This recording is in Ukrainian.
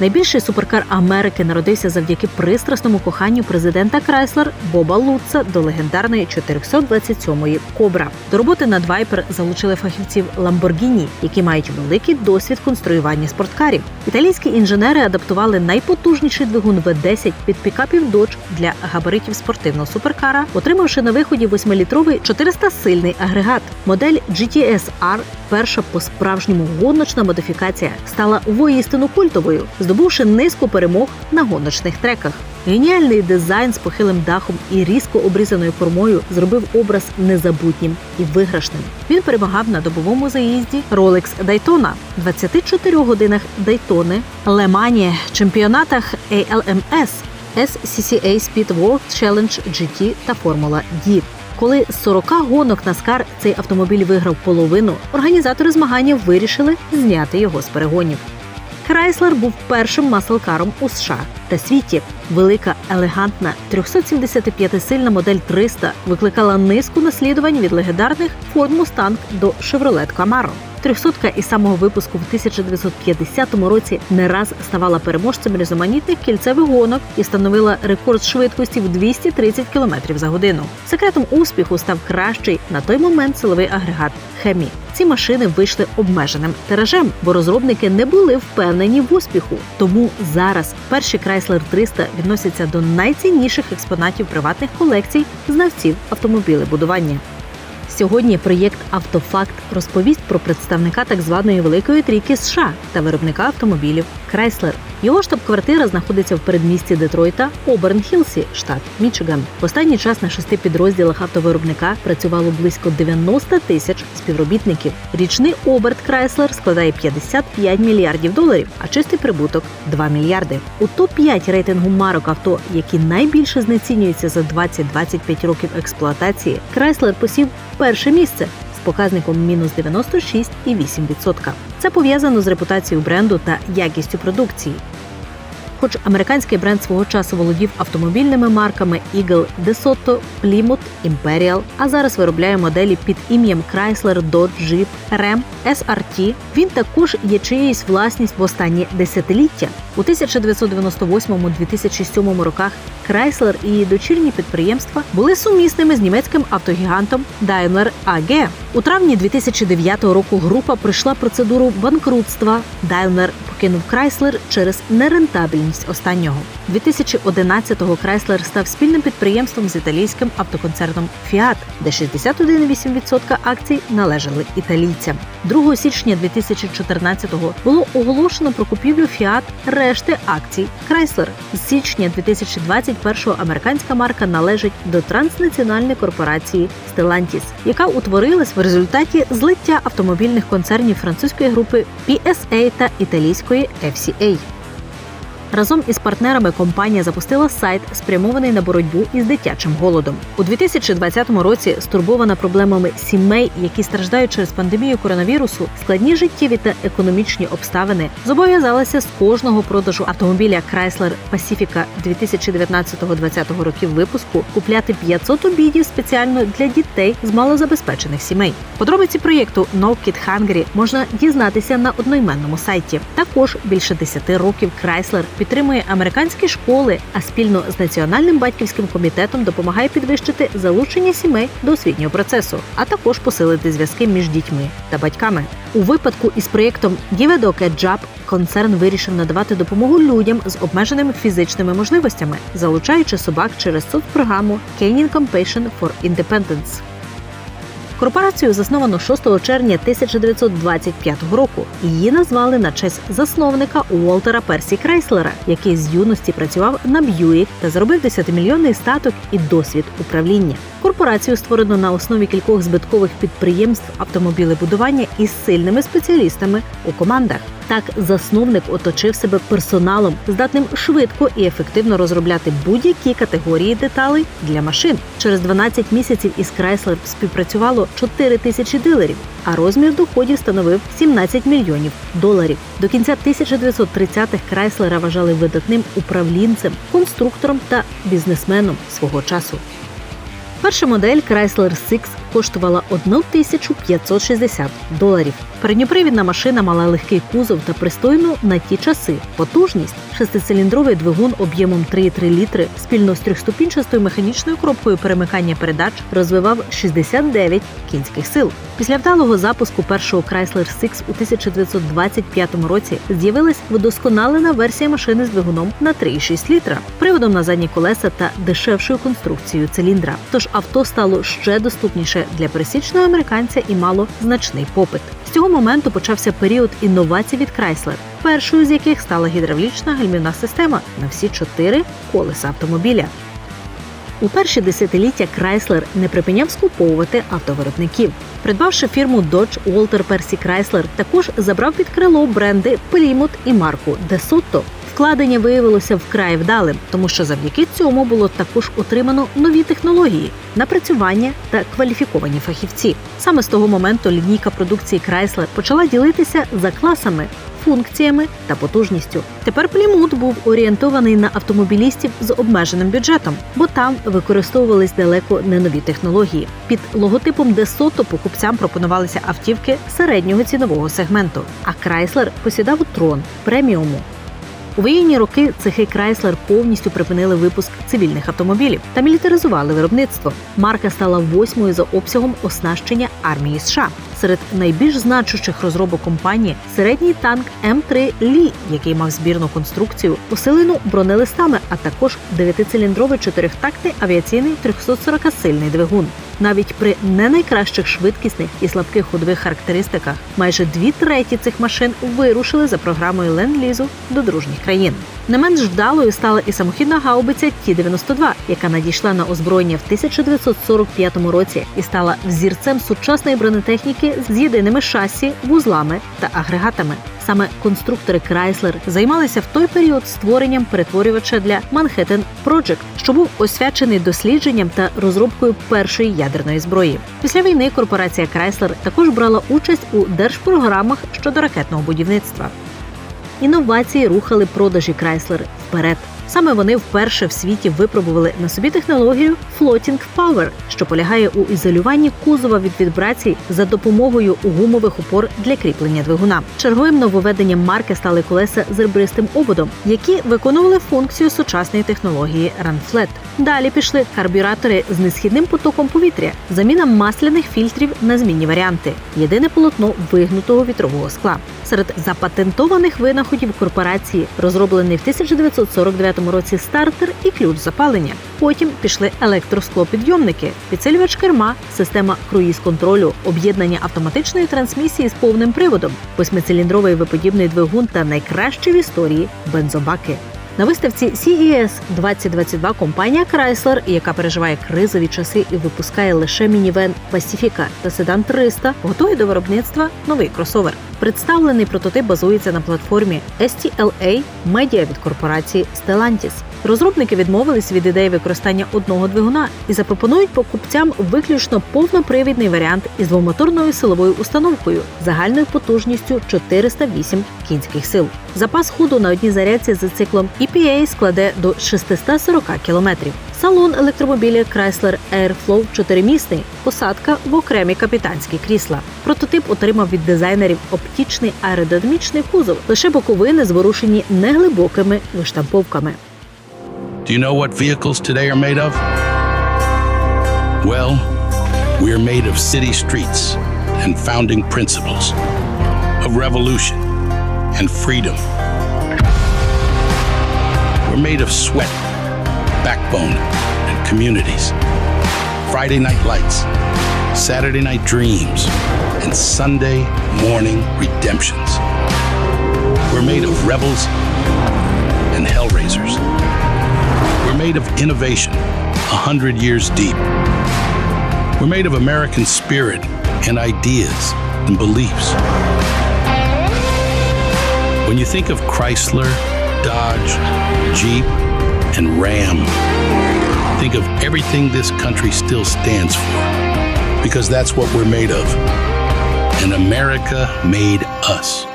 Найбільший суперкар Америки народився завдяки пристрасному коханню президента Крайслер Боба Лутца до легендарної 427-ї Кобра. До роботи над Вайпер залучили фахівців Lamborghini, які мають великий досвід конструювання спорткарів. Італійські інженери адаптували найпотужніший двигун V10 під пікапів Dodge для габаритів спортивного суперкара, отримавши на виході 8-літровий 400-сильний агрегат. Модель GTS R, перша по справжньому гоночна модифікація, стала воістину культовою, здобувши низку перемог на гоночних треках. Геніальний дизайн з похилим дахом і різко обрізаною формою зробив образ незабутнім і виграшним. Він перемагав на добовому заїзді Rolex Daytona, 24 годинах Дайтони, Лемані, чемпіонатах ALMS, SCCA Speed World Challenge GT та Формула D. Коли з 40 гонок Наскар цей автомобіль виграв половину, організатори змагання вирішили зняти його з перегонів. Крайслер був першим маслкаром у США та світі. Велика, елегантна 375-сильна модель 300 викликала низку наслідувань від легендарних Ford Mustang до Chevrolet Camaro. Трьохсотка із самого випуску в 1950 році не раз ставала переможцем різноманітних кільцевих гонок і встановила рекорд швидкості в 230 км за годину. Секретом успіху став кращий на той момент силовий агрегат Хемі. Ці машини вийшли обмеженим тиражем, бо розробники не були впевнені в успіху. Тому зараз перші Chrysler 300 відносяться до найцінніших експонатів приватних колекцій знавців автомобілебудування. Сьогодні проєкт Автофакт розповість про представника так званої великої трійки США та виробника автомобілів Chrysler. Його штаб-квартира знаходиться в передмісті Детройта Оберн-Хілсі, штат Мічиган. В останній час на шести підрозділах автовиробника працювало близько 90 тисяч співробітників. Річний оберт Chrysler складає 55 мільярдів доларів, а чистий прибуток 2 мільярди. У топ 5 рейтингу марок авто, які найбільше знецінюються за 20-25 років експлуатації, Chrysler посів перше місце показником мінус 96,8%. Це пов'язано з репутацією бренду та якістю продукції. Хоч американський бренд свого часу володів автомобільними марками Eagle, DeSoto, Plymouth, Imperial, а зараз виробляє моделі під ім'ям Chrysler, Dodge, Jeep, Ram, SRT, він також є чиєюсь власність в останні десятиліття. У 1998-2007 роках Chrysler і її дочірні підприємства були сумісними з німецьким автогігантом Daimler AG. У травні 2009 року група пройшла процедуру банкрутства. Daimler покинув Chrysler через нерентабельність останнього. 2011-го Chrysler став спільним підприємством з італійським автоконцерном Fiat, де 61,8% акцій належали італійцям. 2 січня 2014-го було оголошено про купівлю Fiat решти акцій Chrysler. З січня 2021-го американська марка належить до транснаціональної корпорації Stellantis, яка утворилась в результаті злиття автомобільних концернів французької групи PSA та італійської qui FCA. Разом із партнерами компанія запустила сайт, спрямований на боротьбу із дитячим голодом. У 2020 році, стурбована проблемами сімей, які страждають через пандемію коронавірусу, складні життєві та економічні обставини, зобов'язалася з кожного продажу автомобіля Chrysler Pacifica 2019-2020 років випуску купляти 500 обідів спеціально для дітей з малозабезпечених сімей. Подробиці проєкту No Kid Hungry можна дізнатися на одноіменному сайті. Також більше 10 років Chrysler підтримує американські школи, а спільно з національним батьківським комітетом допомагає підвищити залучення сімей до освітнього процесу, а також посилити зв'язки між дітьми та батьками. У випадку із проєктом a Job концерн вирішив надавати допомогу людям з обмеженими фізичними можливостями, залучаючи собак через соцпрограму Canine Compassion for Independence. Корпорацію засновано 6 червня 1925 року. Її назвали на честь засновника Уолтера Персі Крейслера, який з юності працював на Б'юїк та заробив 10-мільйонний статок і досвід управління. Корпорацію створено на основі кількох збиткових підприємств автомобілебудування із сильними спеціалістами у командах. Так, засновник оточив себе персоналом, здатним швидко і ефективно розробляти будь-які категорії деталей для машин. Через 12 місяців із Chrysler співпрацювало 4 тисячі дилерів, а розмір доходів становив 17 мільйонів доларів. До кінця 1930-х Крайслера вважали видатним управлінцем, конструктором та бізнесменом свого часу. Перша модель Chrysler Six коштувала 1560 доларів. Передньопривідна машина мала легкий кузов та пристойну на ті часи потужність. Шестициліндровий двигун об'ємом 3,3 літри спільно з трьохступінчастою механічною коробкою перемикання передач розвивав 69 кінських сил. Після вдалого запуску першого Chrysler Six у 1925 році з'явилась вдосконалена версія машини з двигуном на 3,6 літра, приводом на задні колеса та дешевшою конструкцією циліндра. Тож авто стало ще доступніше для пересічного американця і мало значний попит. З цього моменту почався період інновацій від Chrysler, першою з яких стала гідравлічна гальмівна система на всі чотири колеса автомобіля. У перші десятиліття Chrysler не припиняв скуповувати автовиробників. Придбавши фірму Dodge Walter Percy Chrysler, також забрав під крило бренди Plymouth і марку DeSoto. Вкладення виявилося вкрай вдалим, тому що завдяки цьому було також отримано нові технології, напрацювання та кваліфіковані фахівці. Саме з того моменту лінійка продукції Chrysler почала ділитися за класами. Функціями та потужністю тепер Плімут був орієнтований на автомобілістів з обмеженим бюджетом, бо там використовувались далеко не нові технології. Під логотипом Десото покупцям пропонувалися автівки середнього цінового сегменту. А Крайслер посідав трон преміуму. У воєнні роки цехи Крайслер повністю припинили випуск цивільних автомобілів та мілітаризували виробництво. Марка стала восьмою за обсягом оснащення армії США. Серед найбільш значущих розробок компанії середній танк М3 Лі, який мав збірну конструкцію, усилену бронелистами, а також дев'ятициліндровий чотирьохтактний авіаційний 340-сильний двигун. Навіть при не найкращих швидкісних і слабких ходових характеристиках майже дві треті цих машин вирушили за програмою ленд-лізу до дружніх країн. Не менш вдалою стала і самохідна гаубиця Ті-92, яка надійшла на озброєння в 1945 році і стала взірцем сучасної бронетехніки з єдиними шасі, вузлами та агрегатами. Саме конструктори Chrysler займалися в той період створенням перетворювача для Manhattan Project, що був освячений дослідженням та розробкою першої ядерної зброї. Після війни корпорація Chrysler також брала участь у держпрограмах щодо ракетного будівництва. Інновації рухали продажі Chrysler вперед. Саме вони вперше в світі випробували на собі технологію Floating Power, що полягає у ізолюванні кузова від вібрацій за допомогою гумових опор для кріплення двигуна. Черговим нововведенням марки стали колеса з ребристим ободом, які виконували функцію сучасної технології RunFlat. Далі пішли карбюратори з несхідним потоком повітря, заміна масляних фільтрів на змінні варіанти, єдине полотно вигнутого вітрового скла. Серед запатентованих винаходів корпорації розроблений в 1949 році стартер і ключ запалення. Потім пішли електросклопідйомники, підсилювач керма, система круїз-контролю, об'єднання автоматичної трансмісії з повним приводом, восьмициліндровий виподібний двигун та найкращі в історії бензобаки. На виставці CES 2022 компанія Chrysler, яка переживає кризові часи і випускає лише мінівен Pacifica та седан 300, готує до виробництва новий кросовер. Представлений прототип базується на платформі STLA Media від корпорації Stellantis. Розробники відмовились від ідеї використання одного двигуна і запропонують покупцям виключно повнопривідний варіант із двомоторною силовою установкою загальною потужністю 408 кінських сил. Запас ходу на одній зарядці за циклом EPA складе до 640 кілометрів. Салон електромобіля Chrysler Airflow чотиримісний, посадка в окремі капітанські крісла. Прототип отримав від дизайнерів оптічний аеродинамічний кузов, лише боковини зворушені неглибокими виштамповками. Do you know what vehicles today are made of? Well, we are made of city streets and founding principles, of revolution and freedom. We're made of sweat, backbone, and communities. Friday night lights, Saturday night dreams, and Sunday morning redemptions. We're made of rebels and hellraisers. We're made of innovation, a hundred years deep. We're made of American spirit and ideas and beliefs. When you think of Chrysler, Dodge, Jeep, and Ram, think of everything this country still stands for. Because that's what we're made of. And America made us.